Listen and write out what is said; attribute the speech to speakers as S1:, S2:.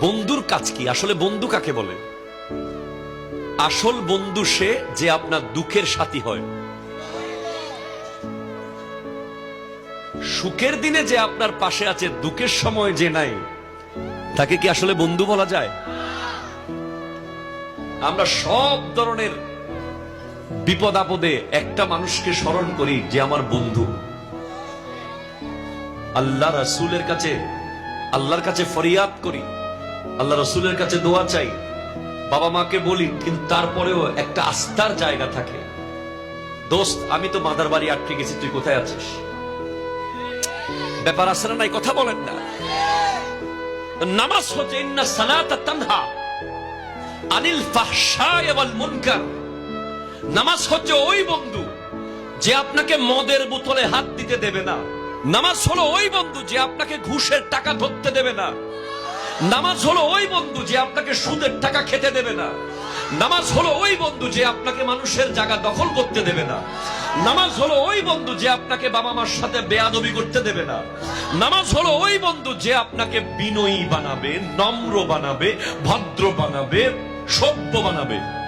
S1: বন্ধুর কাজ কি? আসলে বন্ধু কাকে বলে? আসল বন্ধু সে যে আপনার দুঃখের সাথী হয়। সুখের দিনে যে আপনার পাশে আছে, দুঃখের সময় যে নাই, তাকে কি আসলে বন্ধু বলা যায়? আমরা সব ধরনের বিপদ আপদে একটা মানুষকে স্মরণ করি যে আমার বন্ধু। আল্লাহ রসুলের কাছে, আল্লাহর কাছে ফরিয়াদ করি। আল্লাহ রসুলের কাছে দোয়া চাই। বাবা মাকে বলি, কিন্তু তারপরেও একটা আস্থার জায়গা থাকে। দোস্ত, আমি তো মাদার বাড়ি আটকে গেছি, তুই কোথায় আছিস? ব্যাপার না নাই, কথা বলেন না। নামাজ হচ্ছে, ইন্না সালাতা তানহা। আনিল ফাহশায় ওয়াল মুনকার। নামাজ হচ্ছে, ওই বন্ধু যে আপনাকে মদের বোতলে হাত দিতে দেবে না। নামাজ হলো, ওই বন্ধু যে আপনাকে ঘুষের টাকা ধরতে দেবে না। নামাজ হলো ওই বন্ধু যে আপনাকে সুদের টাকা খেতে দেবে না। নামাজ হলো ওই বন্ধু যে আপনাকে মানুষের জায়গা দখল করতে দেবে না। নামাজ হলো ওই বন্ধু যে আপনাকে বাবা মার সাথে বেয়াদবি করতে দেবে না। নামাজ হলো ওই বন্ধু যে আপনাকে বিনয়ী বানাবে, নম্র বানাবে, ভদ্র বানাবে, সভ্য বানাবে।